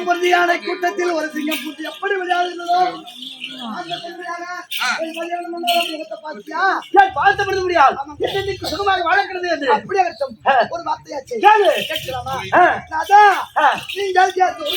மதம் பொருந்தி யானை கூட்டத்தில் ஒரு சிங்கம் பூட்டி எப்படி விளையாடுகிறதோ அந்த பெண்மையாக ஒரு கல்யாணம் பண்ணாத முகத்தை பாத்தியா? ஏன் பார்த்து முடியாது. சுகமாக வளர்க்கிறது என்று? அப்படியே. ஒரு வார்த்தையாச்சு. கேட்கலாமா? ஆ. நீங்கள் சேர்த்து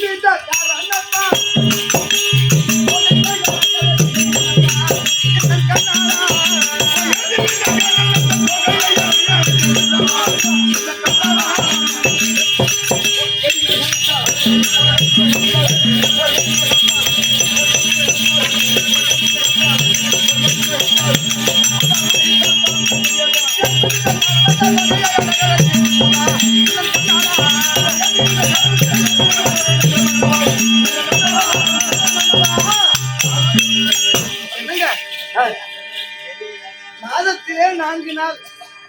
மாதத்திலே நான்கு நாள்.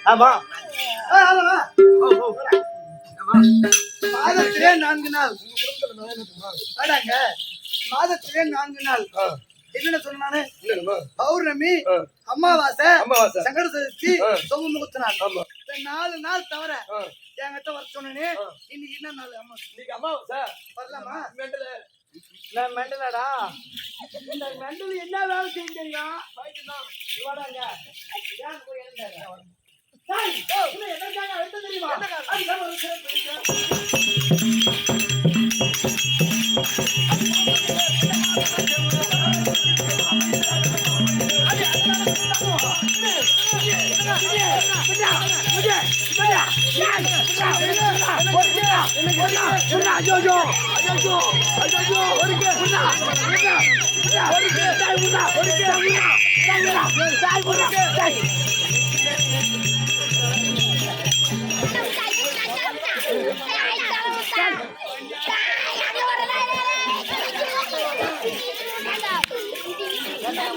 ஆமா. மாதத்திலே நான்கு நாள். அடாங்க மாதத்திலே நான்கு நாள். என்ன சொன்னானு? பௌர்ணமி. அமாவாசை அமாவாசை. சங்கட சதுர்த்தி ஆ. சொம்பு முகத்து நாள். நாலு நாள் தவிர. என்கிட்ட வர சொன்னேனே ஆ. இன்னைக்கு என்ன நாள்? அம்மா. இன்னைக்கு அம்மா சார் வரலாமா மெண்டல. நான் மெண்டலடா. இந்த மெண்டல் என்ன வேலை செய்ய தெரியும்? வாடாங்க. ஏன் போய் அழுத்த தெரியுமா? அதுதான்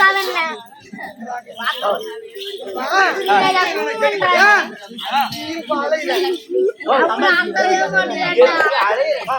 காலன்ல இப்ப அலையில. அப்புறம் அந்த எதுக்கு அலையிறமா?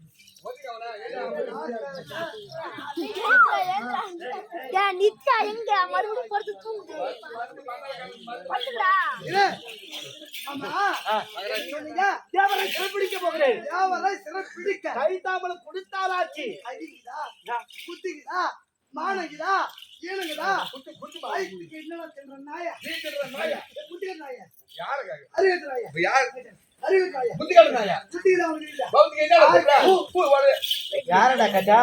நித்யா எங்க? மறுபடியும் படுத்து தூங்குது தேவரை சிறப்பிடிக்க போகிறேன். யாவரை சிறப்பிடிக்க. கை தாமலம் கொடுத்தாலாச்சு குத்திக்குதா, மானங்குதா, ஈனுங்குதா, குத்து குத்து என்னடா தின்ற நாயா? நீ திட்டுற நாயா? குத்திக்கிற நாயா? யாருக்காக? யாரடா கேட்டா?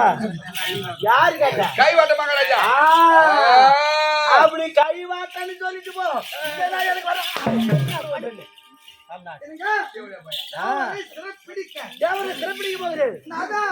யாரு கேட்டா? கை வாட்ட மகாராஜா. ஆ, ஆ. அப்படி கை வாட்டன்னு சொல்லிட்டு போ. இதெல்லாம் எனக்கு வர ஆமா. என்னங்க? ஆ, யாவரை சிறப்பிடிக்க. போகிறேன் நாதா,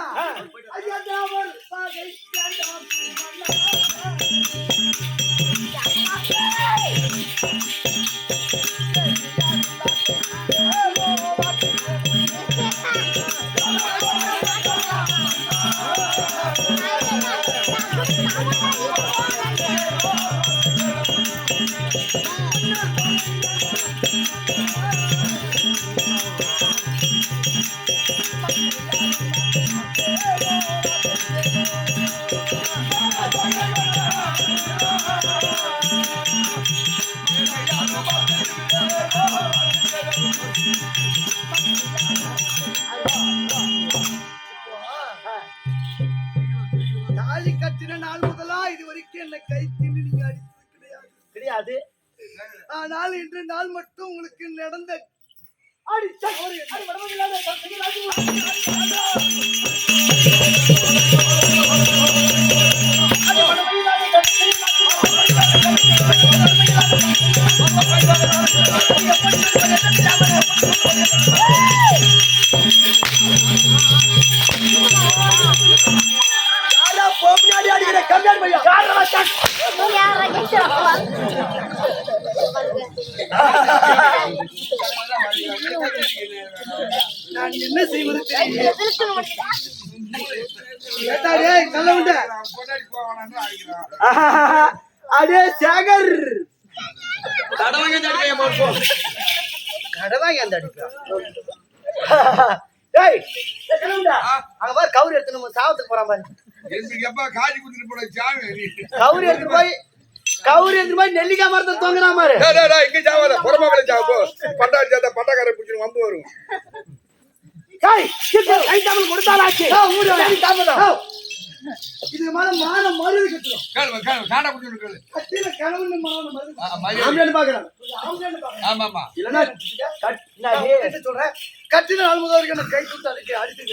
தாலி கட்டின நாள் முதலா இது வரைக்கும் என்னை கை நீங்க அடித்தது கிடையாது. கிடையாது. ஆனால் இன்று நாள் மட்டும் உங்களுக்கு நடந்த அடிச்சா ஒரு நான் என்ன செய்வது அடே சேகர் கடவாங்க அந்த அடிப்பா ஏய் அங்க பாரு கவுரி எடுத்து நம்ம சாவத்துக்கு போறான் பாரு கவுரி எடுத்து போய் கவுரி எந்த மாதிரி நெல்லிக்காய் மரத்தை தொங்குறா மாதிரி இங்க ஜாவாத புறமாக்கல ஜாவோ பட்டாளி ஜாத்தா பட்டாக்கார பிடிச்சி வந்து வரும். இது மேல மான மருது கட்டுறோம். காடா குடிச்சு கேளு. கத்தியில கிழவன் மான மருது ஆம்பளை கை கொடுத்து அதுக்கு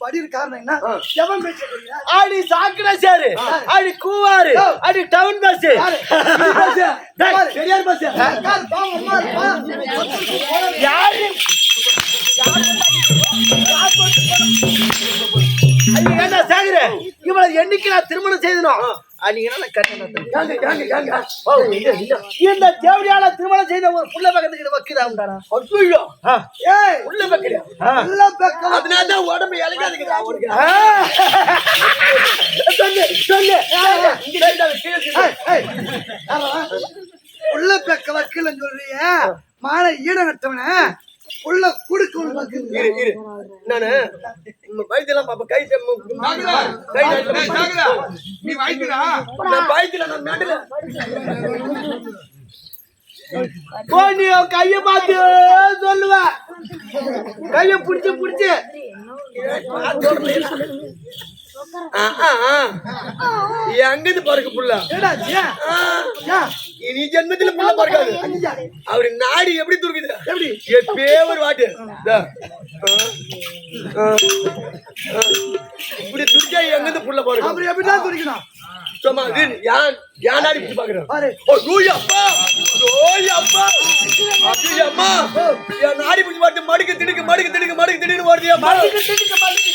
படி என்ன? எவன் பேசுறீங்க அடி சாக்கடை சாரு. கூவாரு அடி டவுன் பஸ் பெரியார் பஸ் யாரு? என்ன இவளை என்னைக்கு நான் திருமணம் செய்தனும் இந்த தேவடியால திருமணம் செய்த ஒரு புள்ள பக்கத்துக்கு வக்கீலா உண்டானா? ஐயோ ஏய் புள்ள பக்கத்துல. பக்கம் அதனால உடம்பு சொல்லு சொல்லு. இங்க உள்ள பக்க வக்கீலன்னு சொல்றீங்க மான ஈட நட்டவன உள்ள குடுக்கணும் இரு இரு. நானு நம்ம பயத்தெல்லாம் பாப்ப கை கை நீ பயத்துடா நான் பயத்துல நான் மேடல போ நீ கைய பார்த்து சொல்லுவ. கைய புடிச்சு புடிச்சு. எங்கிருந்து பாருங்க புள்ள. இனி ஜென்மத்துல புள்ள பார்க்காது. அவரு நாடி எப்படி துருக்குது எப்படி? எப்பே ஒரு வாட்டு. இப்படி துடிச்சா எங்கிருந்து புள்ள பாருங்க அப்புறம் எப்படிதான் துடிக்கணும் சும்மா இது யான் யான் நாடி பிடிச்சு பாக்குறேன் ஓ யூயப்பா யோயப்பா அப்படியம்மா என் நாடி பிடிச்சு பாட்டு மடுக்கு திடுக்கு மடுக்கு திடுக்கு மடுக்கு திடுக்கு ஓடுதியா மடுக்கு திடுக்கு மடுக்கு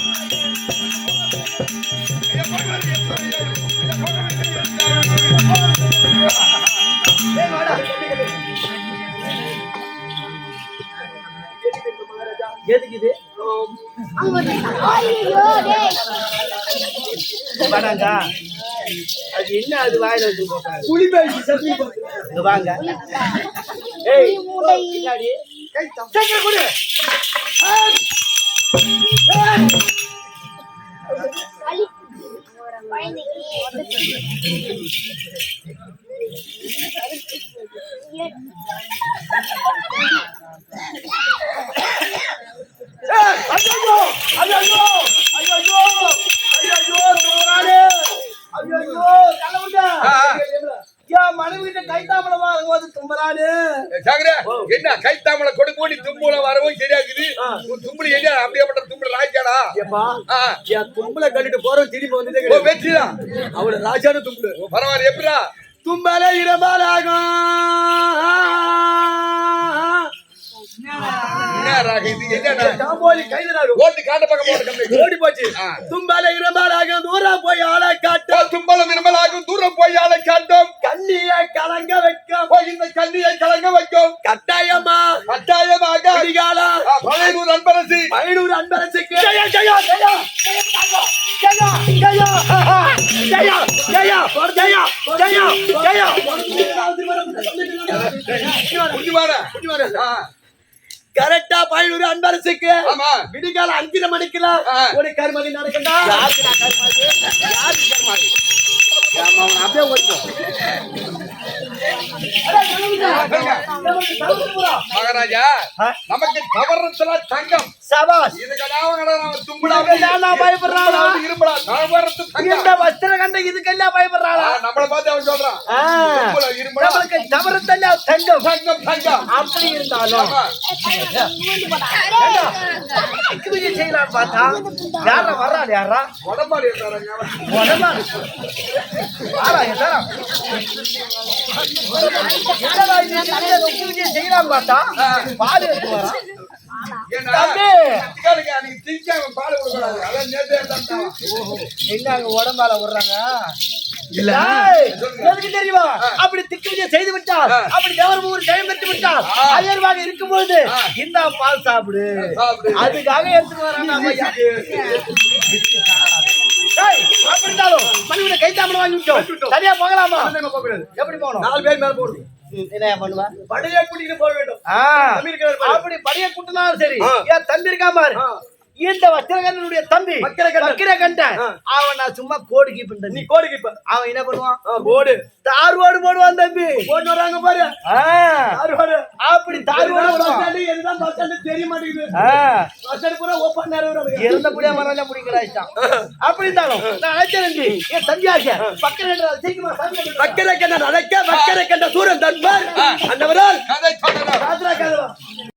வாடாங்க அது என்ன அது வாயில போட்டாங்க பேசி சத்தி வாங்க. ஏய் பின்னாடி. கை கொடு. கைத்தாமலை கொடுக்கும் நீ தும்புல வரவும் சரியாகுது. உன் தும்புல எரியா? அப்படியேப்பட்ட தும்புல ராஜாடா? ஏப்பா என் தும்புல கட்டிட்டு போறோம் திரும்பி வந்ததே வெற்றிதான் அவள ராஜான தும்புல. பரவாயில்ல எப்படா தும்பல இரமாலாகும் ஓட்டு காட்ட பக்கம் ஓடி போச்சு. தும்பல இரபாலாகும் தூரம் போய் ஆளை காட்டு தும்பலம் நிர்மலாகும் தூரம் போய் ஆளை காட்டும். கண்ணிய கலங்க வைக்கும். போய் இந்த கண்ணியை கலங்க வைக்கும். கட்டாயமா? கட்டாயமாக. அதிகாலம் ஆ, பழையனூர் அன்பரசி. பயனூர் அன்பரசுக்கு. ஜெயா ஜெயா ஜெயா. ஜெயா ஜெயா. ஜெயா ஜெயா ஜெயா ஜெயா ஜெயா. குடிவான குடிவான கரெக்டா பயனூர் அன்பரசுக்கு விடிகால அஞ்சரை மணிக்கெல்லாம். ஒரு கருமதி நடக்கண்டா அப்படியே ஓடிப்போம் மகாராஜா நமக்கு கவரத்துல தங்கம். சபாஸ் இதுக்கெல்லாம் பயப்படுறாளா? இந்த வஸ்திர கண்ட இதுக்கெல்லாம் பயப்படுறாளா? நம்மள பார்த்து அவன் சொல்றான். நம்மளுக்கு தவறத்தல்ல தங்கம். தங்கம் தங்கம். அப்படி இருந்தாலும். செய்யலாம் பார்த்தா யாரா வர்றாள் யாரா? உடம்பாடி யாரா யாரா செய்யலாம் பார்த்தா பால் எடுத்து வரா அங்க உடம்பால விடுறாங்க? எதுக்கு தெரியுமா? அப்படி திக்குவிஜய செய்து விட்டால் அப்படி கவர்மெண்ட் ஒரு டைம் பெற்று விட்டால் அயர்வாக இருக்கும்போது இந்த பால் சாப்பிடு. அதுக்காக எடுத்துட்டு வரான் ஐயா. ஏய், அப்படி இருந்தாலும் பள்ளியோட கைத்தாமலை வாங்கி விட்டோம். தனியா போகலாமா? எப்படி போகணும்? நாலு பேர் மேல போடுது என்ன பண்ணுவா படையை கூட்டிட்டு போக வேண்டும். அப்படி படிய கூட்டினாலும் சரி. என் தம்பி இருக்கான் பாரு. இந்த வச்சிரகனுடைய தம்பி. வக்கிரகண்டன். வக்கிரகண்டன். அவன் நான் சும்மா கோடி கீப் நீ கோடிக்கு இப்ப அவன் என்ன பண்ணுவான்? போடு தார் ஓடு போடுவான் தம்பி. போட்டு வராங்க பாரு. பாரு அப்படி தார் ஓடு இதுதான் பஸ் போடுவான். ஸ்டாண்டு, இதுதான் பஸ் ஸ்டாண்டு தெரிய மாட்டேங்குது. ஆ, பஸ் ஸ்டாண்டு பூரா ஓப்பன் நேரம் வருவாங்க. இருந்தபடியா மரம் பிடிக்கிறான் அப்படி இருந்தாலும் நான் அழைச்சேன் என் தம்பியாக பக்கம் ரெண்டு நாள் சீக்கிரமா சாமி கும்பிட்டு வா. வக்கரை கண்ட நடக்க வக்கரை கண்ட சூரன் தன்பார். அந்தவரால் கதை தொடரும். ராஜரா கதை